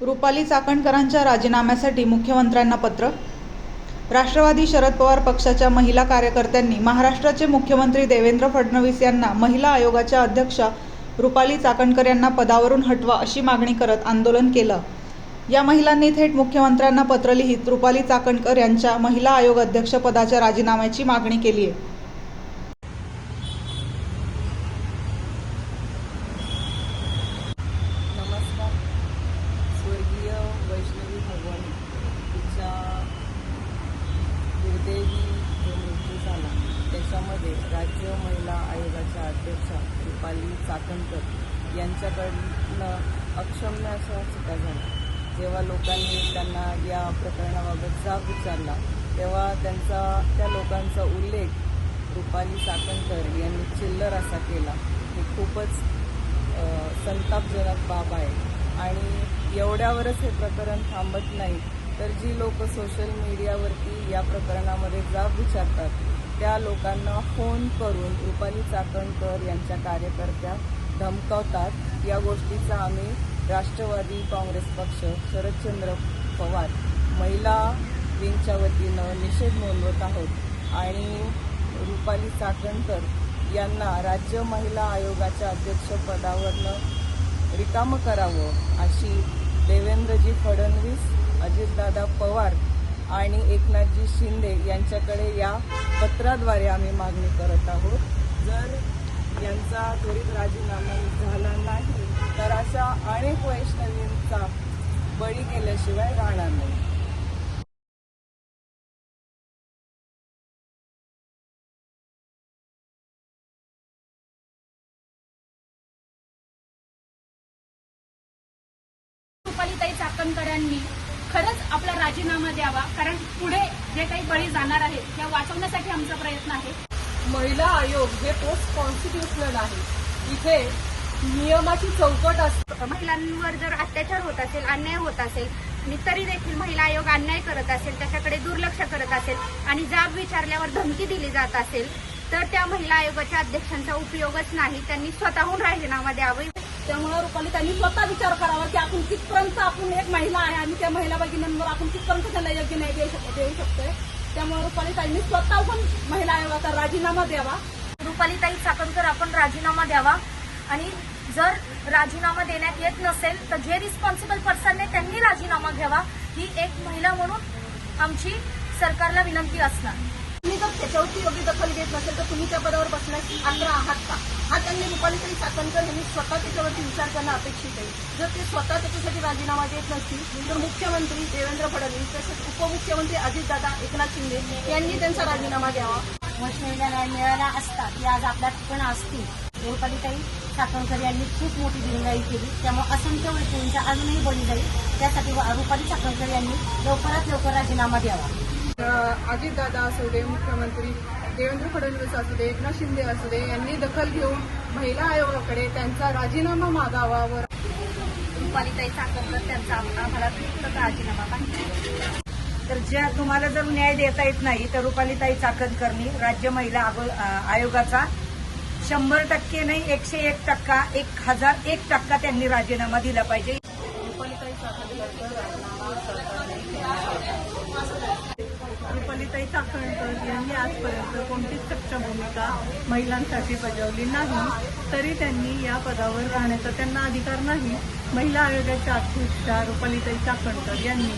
रुपाली चाकणकरांच्या राजीनाम्यासाठी मुख्यमंत्र्यांना पत्र. राष्ट्रवादी शरद पवार पक्षाच्या महिला कार्यकर्त्यांनी महाराष्ट्राचे मुख्यमंत्री देवेंद्र फडणवीस यांना महिला आयोगाच्या अध्यक्षा रुपाली चाकणकर यांना पदावरून हटवा अशी मागणी करत आंदोलन केलं. या महिलांनी थेट मुख्यमंत्र्यांना पत्र लिहित रुपाली चाकणकर यांच्या महिला आयोग अध्यक्षपदाच्या राजीनाम्याची मागणी केली आहे मध्ये राज्य महिला आयोगाच्या अध्यक्षा रुपाली चाकणकर यांच्याकडनं अक्षम्य अशा चुका झाल्या जेव्हा लोकांनी त्यांना या प्रकरणाबाबत जाब विचारला तेव्हा त्यांचा त्या लोकांचा उल्लेख रुपाली चाकणकर यांनी चिल्लर असा केला हे खूपच संतापजनक बाब आहे आणि एवढ्यावरच हे प्रकरण थांबत नाही. तर जी लोक सोशल मीडियावरती या प्रकरणामध्ये जाब विचारतात त्या लोकांना फोन करून रुपाली चाकणकर यांच्या कार्यकर्त्या धमकावतात. या गोष्टीचा आम्ही राष्ट्रवादी काँग्रेस पक्ष शरदचंद्र पवार महिला विंगच्या वतीनं निषेध नोंदवत आहोत. आणि रुपाली चाकणकर यांना राज्य महिला आयोगाच्या अध्यक्षपदावरनं रिकामं करावं अशी देवेंद्रजी फडणवीस अजितदादा पवार आणि एकनाथजी शिंदे यांच्याकडे या पत्राद्वारे आम्ही मागणी करत आहोत. जर यांचा त्वरित राजीनामा झाला नाही तर अशा अनेक वैष्णवींचा बळी केल्याशिवाय राहणार नाही. रुपालीताई चाकणकरांनी खरंच आपला राजीनामा द्यावा कारण पुढे जे काही बळी जाणार आहेत त्या वाचवण्यासाठी आमचा प्रयत्न आहे. महिला आयोग हे पोस्ट कॉन्स्टिट्युशनल आहे. इथे नियमाची चौकट असते महिलांवर जर अत्याचार होत असेल अन्याय होत असेल आणि तरी देखील महिला आयोग अन्याय करत असेल त्याच्याकडे दुर्लक्ष करत असेल आणि जाब विचारल्यावर धमकी दिली जात असेल तर त्या महिला आयोगाच्या अध्यक्षांचा उपयोगच नाही. त्यांनी स्वतःहून राजीनामा द्यावा. त्यामुळे रुपालीताईंनी स्वतः विचार करावा की आपण कितपर्यंत आपण एक महिला आहे आणि त्या महिला भगिनींवर आपण कितपर्यंत त्यांना योग्य न्याय देऊ शक- देऊ शकतोय. त्यामुळे रुपालीताईंनी स्वतःहून महिला आयोगाचा राजीनामा द्यावा. रुपालीताई चाकणकर आपण राजीनामा द्यावा. आणि जर राजीनामा देण्यात येत नसेल तर जे रिस्पॉन्सिबल पर्सन आहे त्यांनी राजीनामा घ्यावा ही एक महिला म्हणून आमची सरकारला विनंती असणार. तुम्ही जर त्याच्यावरती योग्य दखल घेत नसेल तर तुम्ही त्या पदावर बसण्यास आग्रह त्यांनी रुपालीताई चाकणकर यांनी स्वतः त्याच्यावरती विचार करणं अपेक्षित आहे. जर ते स्वतः त्याच्यासाठी राजीनामा देत नसतील तर मुख्यमंत्री देवेंद्र फडणवीस तसेच उपमुख्यमंत्री अजितदादा एकनाथ शिंदे यांनी त्यांचा राजीनामा द्यावा. वैष्णवीला न्याय मिळाला असता ती आज आपल्या ठिकाणी असती रुपालीताई चाकणकर यांनी खूप मोठी दिरंगाई केली. त्यामुळे असंख्य वैष्णवींचा अजूनही बळी जाईल. त्यासाठी व- रुपाली चाकणकर यांनी लवकरात लवकर राजीनामा द्यावा. अजितदादा असू दे मुख्यमंत्री देवेंद्र फडणवीस असू दे एकनाथ शिंदे असू दे यांनी दखल घेऊन महिला आयोगाकडे त्यांचा राजीनामा मागावा व रुपालीताई चाकणकर त्यांचा आम्हाला राजीनामा तर ज्या तुम्हाला जर न्याय देता येत नाही तर रुपालीताई चाकणकरनी राज्य महिला आयोगाचा शंभर टक्के नाही एकशे एक टक्का एक हजार एक टक्का त्यांनी राजीनामा दिला पाहिजे. रुपालीताई घेण्यात रुपालीताई चाकणकर यांनी आजपर्यंत कोणतीच सक्षम भूमिका महिलांसाठी बजावली नाही. तरी त्यांनी या पदावर राहण्याचा त्यांना अधिकार नाही. महिला आयोगाच्या अध्यक्षा रुपालीताई चाकणकर यांनी